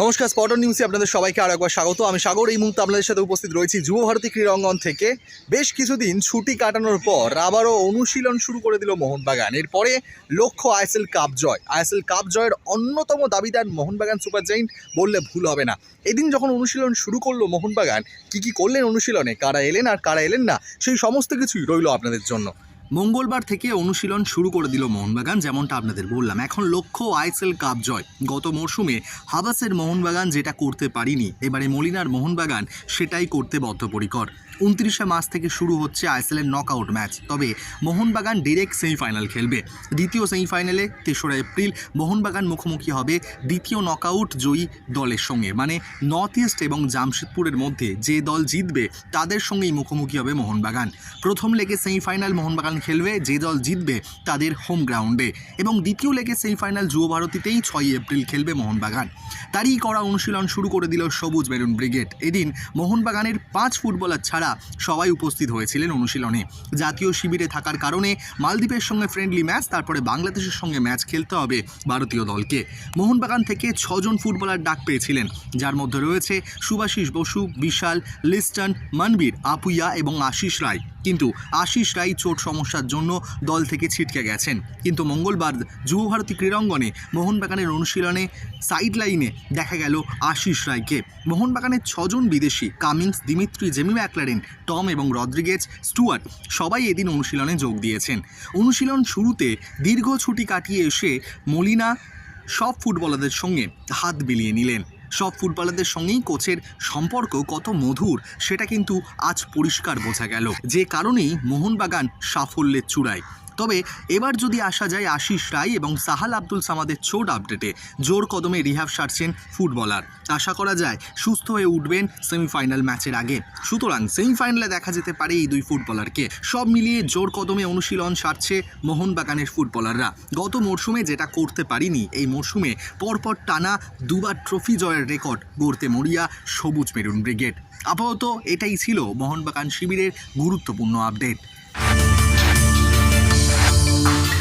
নমস্কার স্পটন নিউজে আপনাদের সবাইকে আরও একবার স্বাগত। আমি সাগর, এই মুহূর্তে আপনাদের সাথে উপস্থিত রয়েছি যুব ভারতী ক্রীড়াঙ্গন থেকে। বেশ কিছুদিন ছুটি কাটানোর পর আবারও অনুশীলন শুরু করে দিল মোহনবাগান। এরপরে লক্ষ্য আইএসএল কাপ জয়। আইএসএল কাপ জয়ের অন্যতম দাবিদার মোহনবাগান সুপার জাইন্ট বললে ভুল হবে না। এদিন যখন অনুশীলন শুরু করল মোহনবাগান, কি কি করলেন অনুশীলনে? কারা এলেন আর কারা এলেন না? সেই সমস্ত কিছুই রইল আপনাদের জন্য। মঙ্গলবার থেকে অনুশীলন শুরু করে দিল মোহনবাগান, যেমনটা আপনাদের বললাম। এখন লক্ষ্য আইএসএল কাপ জয়। গত মরশুমে হাবাসের মোহনবাগান যেটা করতে পারিনি, এবারে মলিনার মোহনবাগান সেটাই করতে বদ্ধপরিকর। উনত্রিশে মার্চ থেকে শুরু হচ্ছে আইএসএল এর নকআউট ম্যাচ তবে মোহনবাগান ডিরেক্ট সেমিফাইনাল খেলবে। দ্বিতীয় সেমিফাইনালে তেসরা এপ্রিল মোহনবাগান মুখোমুখি হবে দ্বিতীয় নকআউট জয়ী দলের সঙ্গে। মানে নর্থ ইস্ট এবং জামশেদপুরের মধ্যে যে দল জিতবে, তাদের সঙ্গেই মুখোমুখি হবে মোহনবাগান। প্রথম লেগে সেমিফাইনাল মোহনবাগান খেলবে, যে দল জিতবে তাদের হোম গ্রাউন্ডে এবং দ্বিতীয় লেগে সেমিফাইনাল যুব ভারতীতেই ছয়ই এপ্রিল খেলবে মোহনবাগান। তারই করা অনুশীলন শুরু করে দিল সবুজ মেরুন ব্রিগেড। এদিন মোহনবাগানের পাঁচ ফুটবলার ছাড়া সবাই উপস্থিত হয়েছিলেন অনুশীলনে। জাতীয় শিবিরে থাকার কারণে মালদ্বীপের সঙ্গে ফ্রেন্ডলি ম্যাচ তারপরে বাংলাদেশের সঙ্গে ম্যাচ খেলতে হবে ভারতীয় দলকে। মোহনবাগান থেকে ছজন ফুটবলার ডাক পেয়েছিলেন। যার মধ্যে রয়েছে সুভাষিস বসু, বিশাল, লিস্টন, মনবীর, আপুইয়া এবং আশিস রায়। কিন্তু আশিস রায় চোট সমস্যার জন্য দল থেকে ছিটকে গেছেন। কিন্তু মঙ্গলবার যুব ভারতী ক্রীড়াঙ্গনে মোহনবাগানের অনুশীলনে সাইড লাইনে দেখা গেল আশিস রায়কে। মোহনবাগানের ছজন বিদেশি Cummings Dimitri Jamie Maclaren Tom এবং রদ্রিগেজ স্টুয়ার্ট সবাই এদিন অনুশীলনে যোগ দিয়েছেন। অনুশীলন শুরুতে দীর্ঘ ছুটি কাটিয়ে এসে মলিনা সব ফুটবলারদের সঙ্গে হাত বিলিয়ে নিলেন। সব ফুটবলারদের সঙ্গেই কোচের সম্পর্ক কত মধুর, সেটা কিন্তু আজ পরিষ্কার বোঝা গেল। যে কারণেই মোহনবাগান সাফল্যের চূড়ায়। তবে এবার যদি আসা যায় আশিস রায় এবং সাহাল আব্দুল সামাদের চোট আপডেটে, জোর কদমে রিহাব সারছেন ফুটবলার। আশা করা যায় সুস্থ হয়ে উঠবেন সেমিফাইনাল ম্যাচের আগে। সুতরাং সেমিফাইনালে দেখা যেতে পারে এই দুই ফুটবলারকে। সব মিলিয়ে জোর কদমে অনুশীলন সারছে মোহনবাগানের ফুটবলাররা। গত মরশুমে যেটা করতে পারিনি, এই মরশুমে পরপর টানা দুবার ট্রফি জয়ের রেকর্ড গড়তে মরিয়া সবুজ মেরুন ব্রিগেড। আপাতত এটাই ছিল মোহনবাগান শিবিরের গুরুত্বপূর্ণ আপডেট। Bye.